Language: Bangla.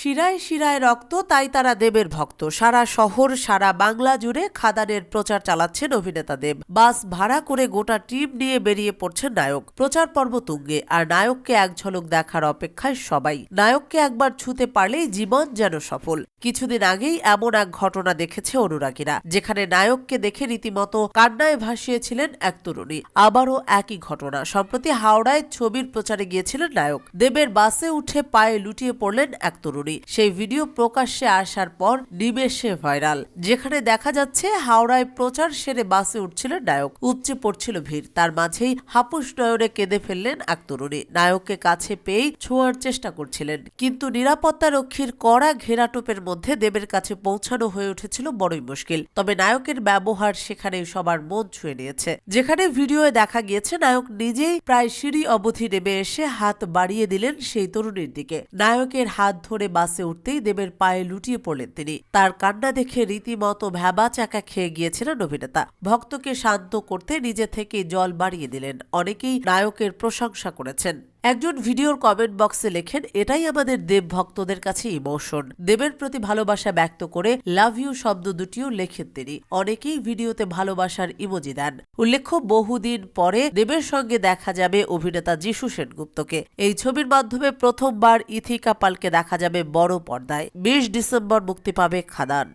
শিরায় শিরায় রক্ত, তাই তারা দেবের ভক্ত। সারা শহর, সারা বাংলা জুড়ে খাদানের প্রচার চালাচ্ছেন অভিনেতা দেব। বাস ভাড়া করে গোটা টিম নিয়ে বেরিয়ে পড়ছেন নায়ক। প্রচার পর্ব তুঙ্গে, আর নায়ককে এক ঝলক দেখার অপেক্ষায় সবাই। নায়ককে একবার ছুতে পারলেই জীবন যেন সফল। কিছুদিন আগেই এমন এক ঘটনা দেখেছে অনুরাগীরা, যেখানে নায়ককে দেখে রীতিমতো কান্নায় ভাসিয়েছিলেন এক তরুণী। আবারও একই ঘটনা। সম্প্রতি হাওড়ায় ছবির প্রচারে গিয়েছিলেন নায়ক। দেবের বাসে উঠে পায়ে লুটিয়ে পড়লেন এক তরুণী। সেই ভিডিও প্রকাশ্যে আসার পর নিমেষে ভাইরাল। যেখানে দেখা যাচ্ছে হাওড়ায় প্রচার সেরে বাসে উঠছিল নায়ক। উপচে পড়ছিল ভিড়। তার মাঝেই হাপুস নয়নে কেঁদে ফেললেন এক তরুণী। নায়ককে কাছে পেয়েই ছোঁয়ার চেষ্টা করছিলেন। কিন্তু নিরাপত্তা রক্ষীর কড়া ঘেরাটোপের মধ্যে দেবের কাছে পৌঁছানো হয়ে উঠেছিল বড়ই মুশকিল। তবে নায়কের ব্যবহার সেখানে সবার মন ছুঁয়ে নিয়েছে। যেখানে ভিডিওয়ে দেখা গিয়েছে, নায়ক নিজেই প্রায় সিঁড়ি অবধি নেমে এসে হাত বাড়িয়ে দিলেন সেই তরুণীর দিকে। নায়কের হাত ধরে বাসে উঠতেই দেবের পায়ে লুটিয়ে পড়লেন তিনি। তার কান্না দেখে রীতিমতো ভ্যাবা চাকা খেয়ে গিয়েছিলেন অভিনেতা। ভক্তকে শান্ত করতে নিজে থেকে জল বাড়িয়ে দিলেন। অনেকেই নায়কের প্রশংসা করেছেন। একজন ভিডিওর কমেন্ট বক্সে লেখেন, এটাই আমাদের দেব ভক্তদের কাছে ইমোশন। দেবের প্রতি ভালোবাসা ব্যক্ত করে লাভ ইউ শব্দ দুটিও লেখেন তিনি। অনেকেই ভিডিওতে ভালোবাসার ইমোজি দেন। উল্লেখ্য, বহুদিন পরে দেবের সঙ্গে দেখা যাবে অভিনেতা যিশু সেনগুপ্তকে। এই ছবির মাধ্যমে প্রথমবার ইথিকা পালকে দেখা যাবে বড় পর্দায়। বিশ ডিসেম্বর মুক্তি পাবে খাদান।